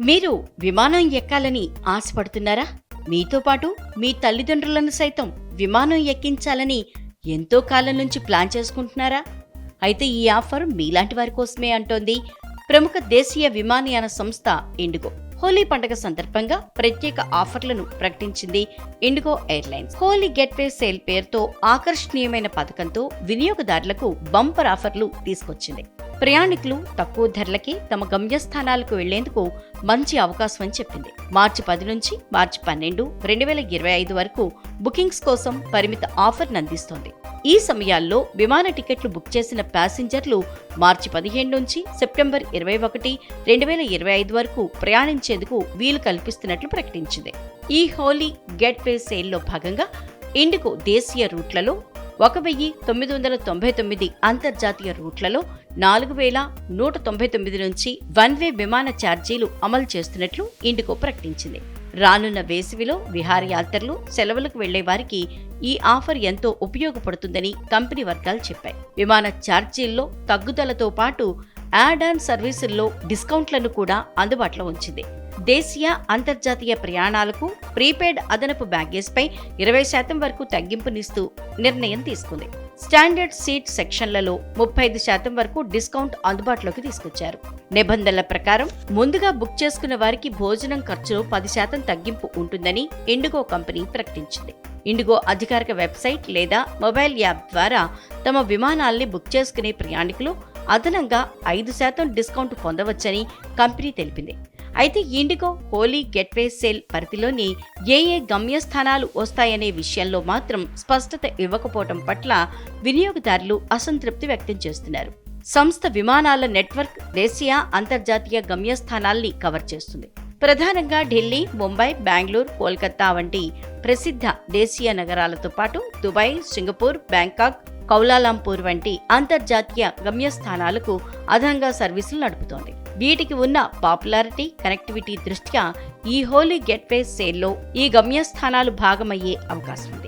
మీరు విమానం ఎక్కాలని ఆశపడుతున్నారా? మీతో పాటు మీ తల్లిదండ్రులను సైతం విమానం ఎక్కించాలని ఎంతో కాలం నుంచి ప్లాన్ చేసుకుంటున్నారా? అయితే ఈ ఆఫర్ మీలాంటి వారి కోసమే అంటోంది. ప్రముఖ దేశీయ విమానయాన సంస్థ ఇండిగో. హోలీ పండుగ సందర్భంగా ప్రత్యేక ఆఫర్లను ప్రకటించింది IndiGo airlines. Holi getaway sale పేరుతో ఆకర్షణీయమైన పథకంతో వినియోగదారులకు బంపర్ ఆఫర్లు తీసుకొచ్చింది. ప్రయాణికులు తక్కువ ధరలకి తమ గమ్యస్థానాలకు వెళ్ళేందుకు మంచి అవకాశం అని చెప్పింది. మార్చి పది నుంచి మార్చి పన్నెండు రెండు వేల ఇరవై ఐదు వరకు బుకింగ్స్ కోసం పరిమిత ఆఫర్ను అందిస్తోంది. ఈ సమయాల్లో విమాన టికెట్లు బుక్ చేసిన ప్యాసింజర్లు మార్చి పదిహేను నుంచి సెప్టెంబర్ ఇరవై ఒకటి రెండు వేల ఇరవై ఐదు వరకు ప్రయాణించేందుకు వీలు కల్పిస్తున్నట్లు ప్రకటించింది. ఈ హోలీ గెట్వే సేల్లో భాగంగా ఇండిగో దేశీయ రూట్లలో ఒక వెయ్యి తొమ్మిది వందల తొంభై తొమ్మిది అంతర్జాతీయ రూట్లలో నాలుగు వేల నూట తొంభై తొమ్మిది నుంచి వన్ వే విమాన ఛార్జీలు అమలు చేస్తున్నట్లు ఇండిగో ప్రకటించింది. రానున్న వేసవిలో విహారయాత్రలు సెలవులకు వెళ్ళే వారికి ఈ ఆఫర్ ఎంతో ఉపయోగపడుతుందని కంపెనీ వర్గాలు చెప్పాయి. విమాన ఛార్జీల్లో తగ్గుదలతో పాటు యాడ్ ఆన్ సర్వీసుల్లో డిస్కౌంట్లను కూడా అందుబాటులో ఉంచింది. దేశీయ అంతర్జాతీయ ప్రయాణాలకు ప్రీపెయిడ్ అదనపు బ్యాగేజ్పై ఇరవై శాతం వరకు తగ్గింపునిస్తూ నిర్ణయం తీసుకుంది. స్టాండర్డ్ సీట్ సెక్షన్లలో ముప్పై ఐదు శాతం వరకు డిస్కౌంట్ అందుబాటులోకి తీసుకొచ్చారు. నిబంధనల ప్రకారం ముందుగా బుక్ చేసుకున్న వారికి భోజనం ఖర్చులో పది శాతం తగ్గింపు ఉంటుందని ఇండిగో కంపెనీ ప్రకటించింది. ఇండిగో అధికారిక వెబ్సైట్ లేదా మొబైల్ యాప్ ద్వారా తమ విమానాల్ని బుక్ చేసుకునే ప్రయాణికులు అదనంగా ఐదు శాతం డిస్కౌంట్ పొందవచ్చని కంపెనీ తెలిపింది. అయితే ఇండిగో హోలీ గెట్వే సేల్ పరిధిలోని ఏ ఏ గమ్యస్థానాలు వస్తాయనే విషయంలో మాత్రం స్పష్టత ఇవ్వకపోవటం పట్ల వినియోగదారులు అసంతృప్తి వ్యక్తం చేస్తున్నారు. సంస్థ విమానాల నెట్వర్క్ దేశీయ అంతర్జాతీయ గమ్యస్థానాల్ని కవర్ చేస్తుంది. ప్రధానంగా ఢిల్లీ ముంబై బెంగళూరు కోల్కతా వంటి ప్రసిద్ధ దేశీయ నగరాలతో పాటు దుబాయ్ సింగపూర్ బ్యాంకాక్ కౌలాలంపూర్ వంటి అంతర్జాతీయ గమ్యస్థానాలకు అదనంగా సర్వీసులు నడుపుతోంది. వీటికి ఉన్న పాపులారిటీ కనెక్టివిటీ దృష్ట్యా ఈ హోలీ గెట్వే సేల్లో ఈ గమ్యస్థానాలు భాగమయ్యే అవకాశం.